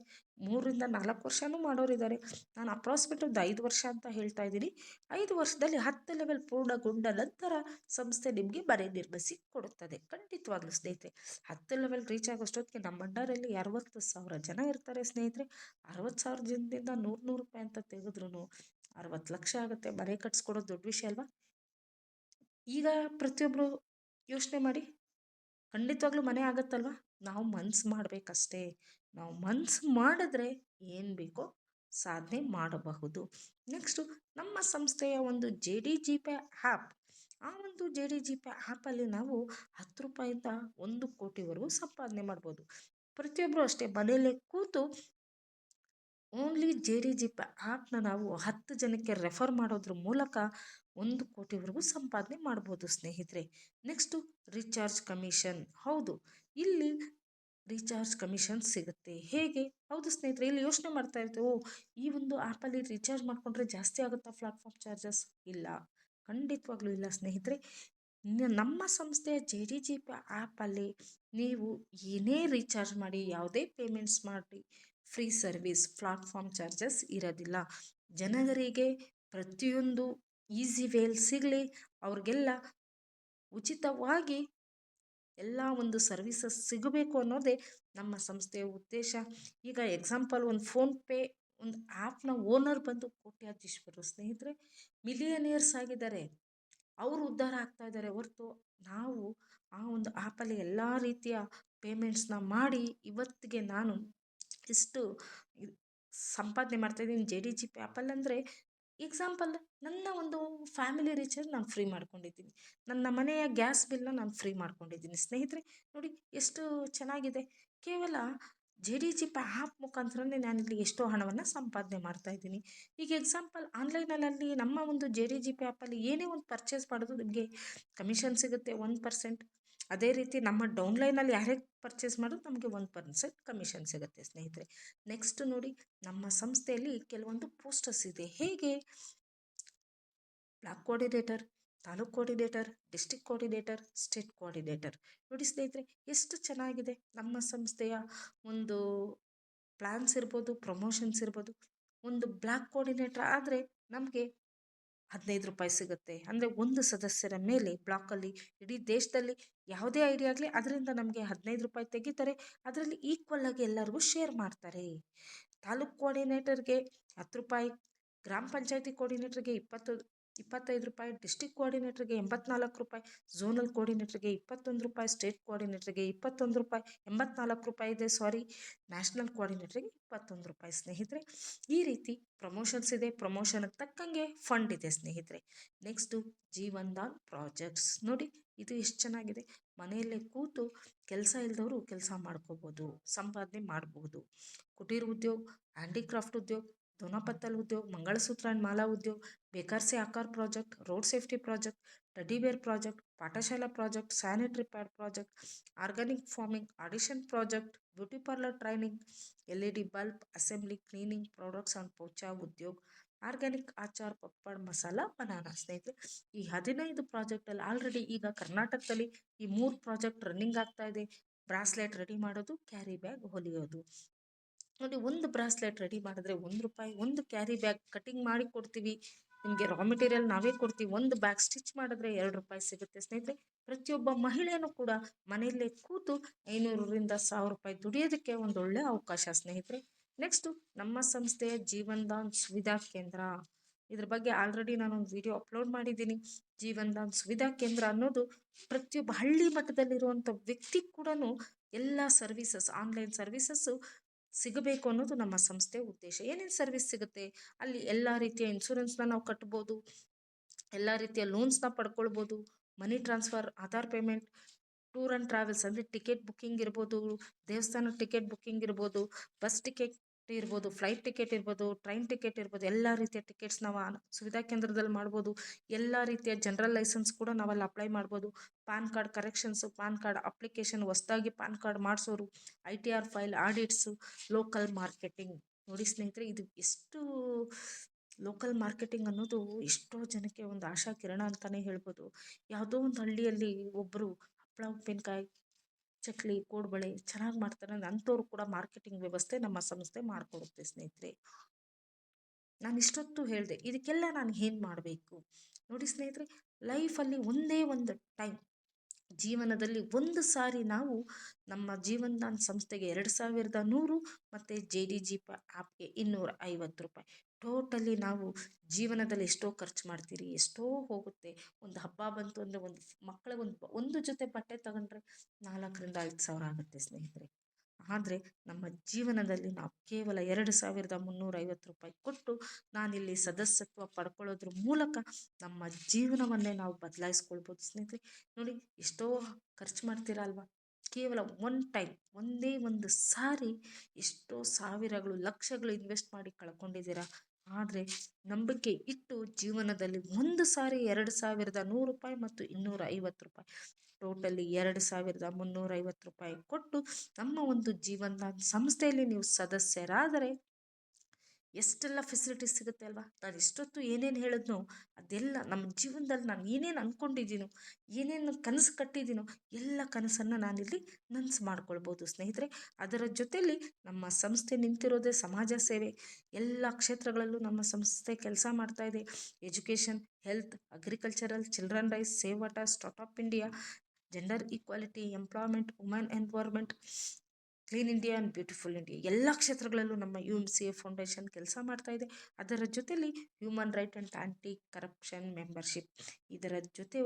ಮೂರರಿಂದ ನಾಲ್ಕು ವರ್ಷವೂ ಮಾಡೋರಿದ್ದಾರೆ ನಾನು ಅಪ್ರಾಕ್ಸಿಮೇಟ್ ಒಂದು ಐದು ವರ್ಷ ಅಂತ ಹೇಳ್ತಾ ಇದ್ದೀನಿ. ಐದು ವರ್ಷದಲ್ಲಿ ಹತ್ತು ಲೆವೆಲ್ ಪೂರ್ಣಗೊಂಡ ನಂತರ ಸಂಸ್ಥೆ ನಿಮಗೆ ಮನೆ ನಿರ್ಮಿಸಿ ಕೊಡುತ್ತದೆ. ಖಂಡಿತವಾಗ್ಲೂ ಸ್ನೇಹಿತರೆ, ಹತ್ತು ಲೆವೆಲ್ ರೀಚ್ ಆಗೋಷ್ಟೊತ್ತಿಗೆ ನಮ್ಮ ಮಂಡಾರಲ್ಲಿ ಅರವತ್ತು ಸಾವಿರ ಜನ ಇರ್ತಾರೆ ಸ್ನೇಹಿತರೆ. ಅರವತ್ತು ಸಾವಿರ ಜನದಿಂದ ನೂರು ನೂರು ರೂಪಾಯಿ ಅಂತ ತೆಗೆದ್ರೂ ಅರವತ್ತು ಲಕ್ಷ ಆಗುತ್ತೆ, ಮನೆ ಕಟ್ಸ್ಕೊಡೋದು ದೊಡ್ಡ ವಿಷಯ ಅಲ್ವಾ? ಈಗ ಪ್ರತಿಯೊಬ್ಬರು ಯೋಚನೆ ಮಾಡಿ, ಖಂಡಿತವಾಗ್ಲೂ ಮನೆ ಆಗುತ್ತಲ್ವ? ನಾವು ಮನ್ಸು ಮಾಡಬೇಕಷ್ಟೇ. ನಾವು ಮನ್ಸು ಮಾಡಿದ್ರೆ ಏನು ಬೇಕೋ ಸಾಧನೆ ಮಾಡಬಹುದು. ನೆಕ್ಸ್ಟು, ನಮ್ಮ ಸಂಸ್ಥೆಯ ಒಂದು J D G pay app ಆ ಒಂದು ಜೆ ಡಿ ಜಿ ಪೆ ಆ್ಯಪಲ್ಲಿ ನಾವು ಹತ್ತು ರೂಪಾಯಿಂದ ಒಂದು ಕೋಟಿವರೆಗೂ ಸಂಪಾದನೆ ಮಾಡ್ಬೋದು. ಪ್ರತಿಯೊಬ್ಬರು ಅಷ್ಟೇ ಮನೆಯಲ್ಲೇ ಕೂತು only J D G pay ಆ್ಯಪ್ನ ನಾವು ಹತ್ತು ಜನಕ್ಕೆ ರೆಫರ್ ಮಾಡೋದ್ರ ಮೂಲಕ ಒಂದು ಕೋಟಿವರೆಗೂ ಸಂಪಾದನೆ ಮಾಡ್ಬೋದು ಸ್ನೇಹಿತರೆ. ನೆಕ್ಸ್ಟು ರೀಚಾರ್ಜ್ ಕಮಿಷನ್ ಹೌದು, ಇಲ್ಲಿ ರೀಚಾರ್ಜ್ ಕಮಿಷನ್ ಸಿಗುತ್ತೆ. ಹೇಗೆ? ಹೌದು ಸ್ನೇಹಿತರೆ, ಇಲ್ಲಿ ಯೋಚನೆ ಮಾಡ್ತಾ ಇರ್ತೀವಿ. ಓ, ಈ ಒಂದು ಆ್ಯಪಲ್ಲಿ ರೀಚಾರ್ಜ್ ಮಾಡಿಕೊಂಡ್ರೆ ಜಾಸ್ತಿ ಆಗುತ್ತಾ ಪ್ಲಾಟ್ಫಾರ್ಮ್ ಚಾರ್ಜಸ್ ಇಲ್ಲ. ಖಂಡಿತವಾಗ್ಲೂ ಇಲ್ಲ ಸ್ನೇಹಿತರೆ. ನಮ್ಮ ಸಂಸ್ಥೆಯ ಜೆ ಡಿ ಜಿ ಪಿ ಆ್ಯಪಲ್ಲಿ ನೀವು ಏನೇ ರೀಚಾರ್ಜ್ ಮಾಡಿ, ಯಾವುದೇ ಪೇಮೆಂಟ್ಸ್ ಮಾಡಿ ಫ್ರೀ ಸರ್ವಿಸ್ ಪ್ಲಾಟ್ಫಾರ್ಮ್ ಚಾರ್ಜಸ್ ಇರೋದಿಲ್ಲ. ಜನರಿಗೆ ಪ್ರತಿಯೊಂದು ಈಸಿ ವೇಲ್ ಸಿಗಲಿ, ಅವ್ರಿಗೆಲ್ಲ ಉಚಿತವಾಗಿ ಎಲ್ಲ ಒಂದು ಸರ್ವಿಸಸ್ ಸಿಗಬೇಕು ಅನ್ನೋದೇ ನಮ್ಮ ಸಂಸ್ಥೆಯ ಉದ್ದೇಶ. ಈಗ ಎಕ್ಸಾಂಪಲ್ ಒಂದು ಫೋನ್ಪೇ ಒಂದು ಆ್ಯಪ್ನ ಓನರ್ ಬಂದು ಕೋಟ್ಯಾಧೀಶ್ವರು ಸ್ನೇಹಿತರೆ ಮಿಲಿಯನಿಯರ್ಸ್ ಆಗಿದ್ದಾರೆ. ಅವರು ಉದ್ಧಾರ ಆಗ್ತಾ ಇದ್ದಾರೆ. ಹೊರತು ನಾವು ಆ ಒಂದು ಆ್ಯಪಲ್ಲಿ ಎಲ್ಲ ರೀತಿಯ ಪೇಮೆಂಟ್ಸ್ನ ಮಾಡಿ ಇವತ್ತಿಗೆ ನಾನು ಇಷ್ಟು ಸಂಪಾದನೆ ಮಾಡ್ತಾಯಿದ್ದೀನಿ ಜೆ ಡಿ ಜಿ ಪಿ ಆ್ಯಪಲ್ಲಿ ಅಂದರೆ ಎಕ್ಸಾಂಪಲ್ ನನ್ನ ಒಂದು ಫ್ಯಾಮಿಲಿ ರೀಚಾರ್ಜ್ ನಾನು ಫ್ರೀ ಮಾಡ್ಕೊಂಡಿದ್ದೀನಿ. ನನ್ನ ಮನೆಯ ಗ್ಯಾಸ್ ಬಿಲ್ನ ನಾನು ಫ್ರೀ ಮಾಡ್ಕೊಂಡಿದ್ದೀನಿ. ಸ್ನೇಹಿತರೆ, ನೋಡಿ ಎಷ್ಟು ಚೆನ್ನಾಗಿದೆ. ಕೇವಲ J D G P app ಮುಖಾಂತರನೇ ನಾನಿಲ್ಲಿ ಎಷ್ಟೋ ಹಣವನ್ನು ಸಂಪಾದನೆ ಮಾಡ್ತಾಯಿದ್ದೀನಿ ಈಗ ಎಕ್ಸಾಂಪಲ್ ಆನ್ಲೈನಲ್ಲಿ ನಮ್ಮ ಒಂದು ಜೆ ಡಿ ಜಿ ಪಿ ಆ್ಯಪಲ್ಲಿ ಏನೇ ಒಂದು ಪರ್ಚೇಸ್ ಮಾಡೋದು ನಿಮಗೆ ಕಮಿಷನ್ ಸಿಗುತ್ತೆ ಒನ್ ಪರ್ಸೆಂಟ್ ಅದೇ ರೀತಿ ನಮ್ಮ ಡೌನ್ಲೈನಲ್ಲಿ ಯಾರೇ ಪರ್ಚೇಸ್ ಮಾಡೋದು ನಮಗೆ ಒಂದು ಪರ್ಸೆಂಟ್ ಕಮಿಷನ್ ಸಿಗುತ್ತೆ, ಸ್ನೇಹಿತರೆ. ನೆಕ್ಸ್ಟ್ ನೋಡಿ, ನಮ್ಮ ಸಂಸ್ಥೆಯಲ್ಲಿ ಕೆಲವೊಂದು ಪೋಸ್ಟರ್ಸ್ ಇದೆ. ಹೇಗೆ? Block coordinator taluk coordinator district coordinator state coordinator ನೋಡಿ ಸ್ನೇಹಿತರೆ, ಎಷ್ಟು ಚೆನ್ನಾಗಿದೆ. ನಮ್ಮ ಸಂಸ್ಥೆಯ ಒಂದು ಪ್ಲ್ಯಾನ್ಸ್ ಇರ್ಬೋದು ಪ್ರಮೋಷನ್ಸ್ ಇರ್ಬೋದು. ಒಂದು ಬ್ಲ್ಯಾಕ್ ಕೋಆರ್ಡಿನೇಟರ್ ಆದರೆ ನಮಗೆ ಹದಿನೈದು ರೂಪಾಯಿ ಸಿಗುತ್ತೆ. ಅಂದರೆ ಒಂದು ಸದಸ್ಯರ ಮೇಲೆ ಬ್ಲಾಕಲ್ಲಿ ಇಡೀ ದೇಶದಲ್ಲಿ ಯಾವುದೇ ಐಡಿಯಾ ಆಗಲಿ ಅದರಿಂದ ನಮಗೆ ಹದಿನೈದು ರೂಪಾಯಿ ತೆಗಿತಾರೆ. ಅದರಲ್ಲಿ ಈಕ್ವಲ್ಲಾಗಿ ಎಲ್ಲರಿಗೂ ಶೇರ್ ಮಾಡ್ತಾರೆ. ತಾಲೂಕು ಕೋಆರ್ಡಿನೇಟರ್ಗೆ ಹತ್ತು ರೂಪಾಯಿ, ಗ್ರಾಮ ಪಂಚಾಯತಿ ಕೋಆರ್ಡಿನೇಟರ್ಗೆ ಇಪ್ಪತ್ತು ಇಪ್ಪತ್ತೈದು ರೂಪಾಯಿ ಡಿಸ್ಟಿಕ್ ಕೋಆರ್ಡಿನೇಟ್ರಿಗೆ ಎಂಬತ್ನಾಲ್ಕು ರೂಪಾಯಿ ಝೋನಲ್ ಕೋಆರ್ಡಿನೇಟ್ರಿಗೆ ಇಪ್ಪತ್ತೊಂದು ರೂಪಾಯಿ ಸ್ಟೇಟ್ ಕೋಆರ್ಡಿನೇಟ್ರಿಗೆ ಇಪ್ಪತ್ತೊಂದು ರೂಪಾಯಿ, ಎಂಬತ್ನಾಲ್ಕು ರೂಪಾಯಿ ಇದೆ ಸಾರಿ ನ್ಯಾಷನಲ್ ಕೋಆರ್ಡಿನೇಟ್ರಿಗೆ ಇಪ್ಪತ್ತೊಂದು ರೂಪಾಯಿ, ಸ್ನೇಹಿತರೆ. ಈ ರೀತಿ ಪ್ರಮೋಷನ್ಸ್ ಇದೆ ಪ್ರಮೋಷನ್ಗೆ ತಕ್ಕಂಗೆ ಫಂಡ್ ಇದೆ, ಸ್ನೇಹಿತರೆ. ನೆಕ್ಸ್ಟು ಜೀವನ್ ದಾನ್ ಪ್ರಾಜೆಕ್ಟ್ಸ್ ನೋಡಿ, ಇದು ಎಷ್ಟು ಚೆನ್ನಾಗಿದೆ. ಮನೆಯಲ್ಲೇ ಕೂತು ಕೆಲಸ ಇಲ್ಲದವರು ಕೆಲಸ ಮಾಡ್ಕೋಬೋದು, ಸಂಪಾದನೆ ಮಾಡ್ಬೋದು. ಕುಟೀರ ಉದ್ಯೋಗ ಹ್ಯಾಂಡಿಕ್ರಾಫ್ಟ್ ಉದ್ಯೋಗ दोनापत्तल उद्योग मंगलसूत्र ಆ್ಯಂಡ್ ಮಾಲಾ ಉದ್ಯೋಗ ಬೇಕರ್ಸಿ ಆಕಾರ್ project road safety project teddy bear project Pathshala project sanitary pad project organic farming audition project beauty parlour training L E D bulb assembly cleaning products and ಪೌಚಾ ಉದ್ಯೋಗ ಆರ್ಗ್ಯಾನಿಕ್ ಆಚಾರ್ ಪಪ್ಪಡ್ ಮಸಾಲ ಬನಾನಾ ಸ್ನೇಹಿತರೆ ಈ ಹದಿನೈದು ಪ್ರಾಜೆಕ್ಟಲ್ಲಿ ಆಲ್ರೆಡಿ ಈಗ ಕರ್ನಾಟಕದಲ್ಲಿ ಈ ಮೂರು ಪ್ರಾಜೆಕ್ಟ್ ರನ್ನಿಂಗ್ ಆಗ್ತಾ ಇದೆ ಬ್ರಾಸ್ಲೆಟ್ ರೆಡಿ ಮಾಡೋದು ಕ್ಯಾರಿ ಬ್ಯಾಗ್ ಹೊಲಿಯೋದು ನೋಡಿ ಒಂದು ಬ್ರಾಸ್ಲೆಟ್ ರೆಡಿ ಮಾಡಿದ್ರೆ ಒಂದು ರೂಪಾಯಿ, ಒಂದು ಕ್ಯಾರಿ ಬ್ಯಾಗ್ ಕಟಿಂಗ್ ಮಾಡಿ ಕೊಡ್ತೀವಿ. ನಿಮಗೆ ರಾ ಮೆಟೀರಿಯಲ್ ನಾವೇ ಕೊಡ್ತೀವಿ. ಒಂದು ಬ್ಯಾಗ್ ಸ್ಟಿಚ್ ಮಾಡಿದ್ರೆ ಎರಡು ರೂಪಾಯಿ ಸಿಗುತ್ತೆ. ಸ್ನೇಹಿತರೆ, ಪ್ರತಿಯೊಬ್ಬ ಮಹಿಳೆಯೂ ಕೂಡ ಮನೆಯಲ್ಲೇ ಕೂತು ಐನೂರರಿಂದ ಸಾವಿರ ರೂಪಾಯಿ ದುಡಿಯೋದಕ್ಕೆ ಒಂದು ಒಳ್ಳೆ ಅವಕಾಶ ಸ್ನೇಹಿತರೆ. ನೆಕ್ಸ್ಟು ನಮ್ಮ ಸಂಸ್ಥೆಯ ಜೀವನ್ ದಾನ್ ಸುವಿಧಾ ಕೇಂದ್ರ. ಇದ್ರ ಬಗ್ಗೆ ಆಲ್ರೆಡಿ ನಾನೊಂದು ವಿಡಿಯೋ ಅಪ್ಲೋಡ್ ಮಾಡಿದ್ದೀನಿ. ಜೀವನ್ ದಾನ್ ಸುವಿಧಾ ಕೇಂದ್ರ ಅನ್ನೋದು ಪ್ರತಿಯೊಬ್ಬ ಹಳ್ಳಿ ಮಟ್ಟದಲ್ಲಿರುವಂಥ ವ್ಯಕ್ತಿ ಕೂಡ ಎಲ್ಲ ಸರ್ವೀಸಸ್ ಆನ್ಲೈನ್ ಸರ್ವೀಸಸ್ಸು ಸಿಗಬೇಕು ಅನ್ನೋದು ನಮ್ಮ ಸಂಸ್ಥೆ ಉದ್ದೇಶ. ಏನೇನು ಸರ್ವಿಸ್ ಸಿಗುತ್ತೆ? ಅಲ್ಲಿ ಎಲ್ಲ ರೀತಿಯ ಇನ್ಶೂರೆನ್ಸ್ನ ನಾವು ಕಟ್ಬೋದು, ಎಲ್ಲ ರೀತಿಯ ಲೋನ್ಸ್ನ ಪಡ್ಕೊಳ್ಬೋದು money transfer Aadhaar payment tour and travels ಅಂದರೆ ಟಿಕೆಟ್ ಬುಕ್ಕಿಂಗ್ ಇರ್ಬೋದು, ದೇವಸ್ಥಾನ ಟಿಕೆಟ್ ಬುಕ್ಕಿಂಗ್ ಇರ್ಬೋದು ಬಸ್ ಟಿಕೆಟ್ ಇರ್ಬೋದು ಫ್ಲೈಟ್ ಟಿಕೆಟ್ ಇರ್ಬೋದು ಟ್ರೈನ್ ಟಿಕೆಟ್ ಇರ್ಬೋದು, ಎಲ್ಲ ರೀತಿಯ ಟಿಕೆಟ್ಸ್ ನಾವು ಸುವಿಧಾ ಕೇಂದ್ರದಲ್ಲಿ ಮಾಡ್ಬೋದು, ಎಲ್ಲ ರೀತಿಯ ಜನರಲ್ ಲೈಸೆನ್ಸ್ ಕೂಡ ನಾವಲ್ಲಿ ಅಪ್ಲೈ ಮಾಡ್ಬೋದು. PAN card corrections, PAN card application, ಹೊಸ್ದಾಗಿ PAN card ಮಾಡಿಸೋರು, I T R file audits, local marketing. ನೋಡಿ ಸ್ನೇಹಿತರೆ, ಇದು ಎಷ್ಟು ಲೋಕಲ್ ಮಾರ್ಕೆಟಿಂಗ್ ಅನ್ನೋದು ಎಷ್ಟೋ ಜನಕ್ಕೆ ಒಂದು ಆಶಾ ಕಿರಣ ಅಂತಲೇ ಹೇಳ್ಬೋದು. ಯಾವುದೋ ಒಂದು ಹಳ್ಳಿಯಲ್ಲಿ ಒಬ್ಬರು ಹಪ್ಪಳ ಉಪ್ಪಿನಕಾಯಿ, ಚಕ್ಲಿ, ಕೋಡ್ಬಳೆ ಚೆನ್ನಾಗಿ ಮಾಡ್ತಾರೆ ಅಂಥವ್ರು ಕೂಡ ಮಾರ್ಕೆಟಿಂಗ್ ವ್ಯವಸ್ಥೆ ನಮ್ಮ ಸಂಸ್ಥೆ ಮಾಡಿಕೊಡುತ್ತೆ ಸ್ನೇಹಿತರೆ. ನಾನು ಇಷ್ಟೊತ್ತು ಹೇಳಿದೆ, ಇದಕ್ಕೆಲ್ಲ ನಾನು ಏನು ಮಾಡಬೇಕು? ನೋಡಿ ಸ್ನೇಹಿತರೆ, ಲೈಫಲ್ಲಿ ಒಂದೇ ಒಂದು ಟೈಮ್ ಜೀವನದಲ್ಲಿ ಒಂದು ಸಾರಿ ನಾವು ನಮ್ಮ ಜೀವನದಾನ್ ಸಂಸ್ಥೆಗೆ ಎರಡು ಸಾವಿರದ ನೂರು ಮತ್ತು ಜೆ ಡಿ ಜಿ ಪ ಆ್ಯಪ್ಗೆ ಇನ್ನೂರ ಐವತ್ತು ರೂಪಾಯಿ. ಟೋಟಲಿ ನಾವು ಜೀವನದಲ್ಲಿ ಎಷ್ಟೋ ಖರ್ಚು ಮಾಡ್ತೀರಿ, ಎಷ್ಟೋ ಹೋಗುತ್ತೆ. ಒಂದು ಹಬ್ಬ ಬಂತು ಅಂದರೆ ಒಂದು ಮಕ್ಕಳಿಗೆ ಒಂದು ಒಂದು ಜೊತೆ ಬಟ್ಟೆ ತಗೊಂಡ್ರೆ ನಾಲ್ಕರಿಂದ ಐದು ಸಾವಿರ ಆಗುತ್ತೆ ಸ್ನೇಹಿತರೆ. ಆದರೆ ನಮ್ಮ ಜೀವನದಲ್ಲಿ ನಾವು ಕೇವಲ ಎರಡು ಸಾವಿರದ ಮುನ್ನೂರ ಐವತ್ತು ರೂಪಾಯಿ ಕೊಟ್ಟು ನಾನಿಲ್ಲಿ ಸದಸ್ಯತ್ವ ಪಡ್ಕೊಳ್ಳೋದ್ರ ಮೂಲಕ ನಮ್ಮ ಜೀವನವನ್ನೇ ನಾವು ಬದಲಾಯಿಸ್ಕೊಳ್ಬೋದು ಸ್ನೇಹಿತರೆ. ನೋಡಿ, ಎಷ್ಟೋ ಖರ್ಚು ಮಾಡ್ತೀರಾ ಅಲ್ವಾ? ಕೇವಲ ಒನ್ ಟೈಮ್ ಒಂದೇ ಒಂದು ಸಾರಿ ಎಷ್ಟೋ ಸಾವಿರಗಳು, ಲಕ್ಷಗಳು ಇನ್ವೆಸ್ಟ್ ಮಾಡಿ ಕಳ್ಕೊಂಡಿದ್ದೀರ? ಆದರೆ ನಂಬಿಕೆ ಇಟ್ಟು ಜೀವನದಲ್ಲಿ ಒಂದು ಸಾರಿ ಎರಡು ಸಾವಿರದ ನೂರು ರೂಪಾಯಿ ಮತ್ತು ಇನ್ನೂರ ಐವತ್ತು ರೂಪಾಯಿ. ಟೋಟಲಿ ಎರಡು ಸಾವಿರದ ಮುನ್ನೂರ ಐವತ್ತು ರೂಪಾಯಿ ಕೊಟ್ಟು ನಮ್ಮ ಒಂದು ಜೀವನದ ಸಂಸ್ಥೆಯಲ್ಲಿ ನೀವು ಸದಸ್ಯರಾದರೆ ಎಷ್ಟೆಲ್ಲ ಫೆಸಿಲಿಟೀಸ್ ಸಿಗುತ್ತೆ ಅಲ್ವಾ? ನಾನು ಇಷ್ಟೊತ್ತು ಏನೇನು ಹೇಳಿದ್ನೋ ಅದೆಲ್ಲ ನಮ್ಮ ಜೀವನದಲ್ಲಿ ನಾನು ಏನೇನು ಅಂದ್ಕೊಂಡಿದ್ದೀನೋ ಏನೇನು ಕನಸು ಕಟ್ಟಿದ್ದೀನೋ ಎಲ್ಲ ಕನಸನ್ನು ನಾನಿಲ್ಲಿ ನನಸು ಮಾಡ್ಕೊಳ್ಬೋದು ಸ್ನೇಹಿತರೆ. ಅದರ ಜೊತೆಯಲ್ಲಿ ನಮ್ಮ ಸಂಸ್ಥೆ ನಿಂತಿರೋದೇ ಸಮಾಜ ಸೇವೆ. ಎಲ್ಲ ಕ್ಷೇತ್ರಗಳಲ್ಲೂ ನಮ್ಮ ಸಂಸ್ಥೆ ಕೆಲಸ ಮಾಡ್ತಾ ಇದೆ. Education health agricultural children rise save water start of India gender equality employment women environment clean India and beautiful India ಎಲ್ಲ ಕ್ಷೇತ್ರಗಳಲ್ಲೂ ನಮ್ಮ U M C A foundation ಕೆಲಸ ಮಾಡ್ತಾ ಇದೆ. ಅದರ ಜೊತೆಲಿ human right and anti corruption membership ಇದರ ಜೊತೆ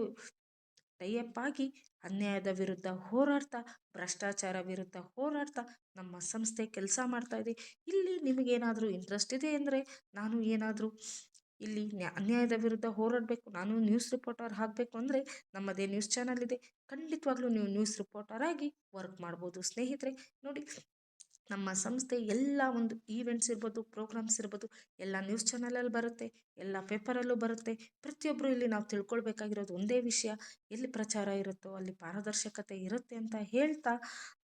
ಟೈಅಪ್ ಆಗಿ ಅನ್ಯಾಯದ ವಿರುದ್ಧ ಹೋರಾಡ್ತಾ, ಭ್ರಷ್ಟಾಚಾರ ವಿರುದ್ಧ ಹೋರಾಡ್ತಾ ನಮ್ಮ ಸಂಸ್ಥೆ ಕೆಲಸ ಮಾಡ್ತಾ ಇದೆ. ಇಲ್ಲಿ ನಿಮಗೇನಾದರೂ ಇಂಟ್ರೆಸ್ಟ್ ಇದೆ ಅಂದರೆ ನಾನು ಏನಾದರೂ ಇಲ್ಲಿ ನ್ಯಾ, ಅನ್ಯಾಯದ ವಿರುದ್ಧ ಹೋರಾಡಬೇಕು, ನಾನು ನ್ಯೂಸ್ ರಿಪೋರ್ಟರ್ ಆಗಬೇಕು ಅಂದರೆ ನಮ್ಮದೇ ನ್ಯೂಸ್ ಚಾನಲ್ ಇದೆ. ಖಂಡಿತವಾಗ್ಲೂ ನೀವು ನ್ಯೂಸ್ ರಿಪೋರ್ಟರ್ ಆಗಿ ವರ್ಕ್ ಮಾಡ್ಬೋದು. ಸ್ನೇಹಿತರೆ, ನೋಡಿ ನಮ್ಮ ಸಂಸ್ಥೆ ಎಲ್ಲ ಒಂದು ಈವೆಂಟ್ಸ್ ಇರ್ಬೋದು ಪ್ರೋಗ್ರಾಮ್ಸ್ ಇರ್ಬೋದು, ಎಲ್ಲ ನ್ಯೂಸ್ ಚಾನಲಲ್ಲಿ ಬರುತ್ತೆ, ಎಲ್ಲ ಪೇಪರಲ್ಲೂ ಬರುತ್ತೆ. ಪ್ರತಿಯೊಬ್ಬರು ಇಲ್ಲಿ ನಾವು ತಿಳ್ಕೊಳ್ಬೇಕಾಗಿರೋದು ಒಂದೇ ವಿಷಯ, ಎಲ್ಲಿ ಪ್ರಚಾರ ಇರುತ್ತೋ, ಅಲ್ಲಿ ಪಾರದರ್ಶಕತೆ ಇರುತ್ತೆ ಅಂತ ಹೇಳ್ತಾ,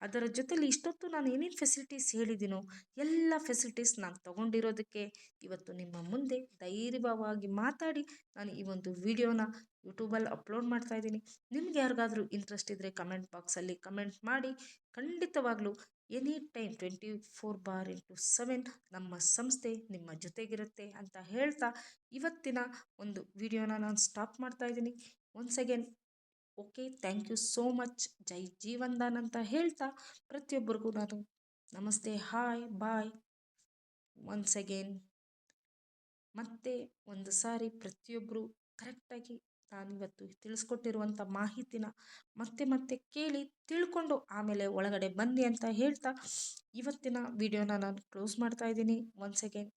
ಅದರ ಜೊತೆಲಿ ಇಷ್ಟೊತ್ತು ನಾನು ಏನೇನು ಫೆಸಿಲಿಟೀಸ್ ಹೇಳಿದ್ದೀನೋ ಎಲ್ಲ ಫೆಸಿಲಿಟೀಸ್ ನಾನು ತಗೊಂಡಿರೋದಕ್ಕೆ ಇವತ್ತು ನಿಮ್ಮ ಮುಂದೆ ಧೈರ್ಯವಾಗಿ ಮಾತಾಡಿ ನಾನು ಈ ಒಂದು ವಿಡಿಯೋನ ಯೂಟ್ಯೂಬಲ್ಲಿ ಅಪ್ಲೋಡ್ ಮಾಡ್ತಾ ಇದ್ದೀನಿ. ನಿಮ್ಗೆ ಯಾರಿಗಾದರೂ ಇಂಟ್ರೆಸ್ಟ್ ಇದ್ದರೆ ಕಮೆಂಟ್ ಬಾಕ್ಸಲ್ಲಿ ಕಮೆಂಟ್ ಮಾಡಿ, ಖಂಡಿತವಾಗ್ಲೂ any time twenty four bar into seven ನಮ್ಮ ಸಂಸ್ಥೆ ನಿಮ್ಮ ಜೊತೆಗಿರುತ್ತೆ ಅಂತ ಹೇಳ್ತಾ ಇವತ್ತಿನ ಒಂದು ವಿಡಿಯೋನ ನಾನು ಸ್ಟಾಪ್ ಮಾಡ್ತಾ ಇದ್ದೀನಿ. Once again okay thank you so much ಜೈ ಜೀವನ್ದಾನ್ ಅಂತ ಹೇಳ್ತಾ ಪ್ರತಿಯೊಬ್ಬರಿಗೂ ನಾನು ನಮಸ್ತೆ ಹಾಯ್ ಬಾಯ್ ಒನ್ಸ್ ಅಗೇನ್ ಮತ್ತೆ ಒಂದು ಸಾರಿ ಪ್ರತಿಯೊಬ್ಬರು ಕರೆಕ್ಟಾಗಿ ನಾನಿವತ್ತು ತಿಳಿಸ್ಕೊಟ್ಟಿರುವಂಥ ಮಾಹಿತಿನ ಮತ್ತೆ ಮತ್ತೆ ಕೇಳಿ ತಿಳ್ಕೊಂಡು ಆಮೇಲೆ ಒಳಗಡೆ ಬನ್ನಿ ಅಂತ ಹೇಳ್ತಾ ಇವತ್ತಿನ ವಿಡಿಯೋನ ನಾನು ಕ್ಲೋಸ್ ಮಾಡ್ತಾ ಇದ್ದೀನಿ. Once again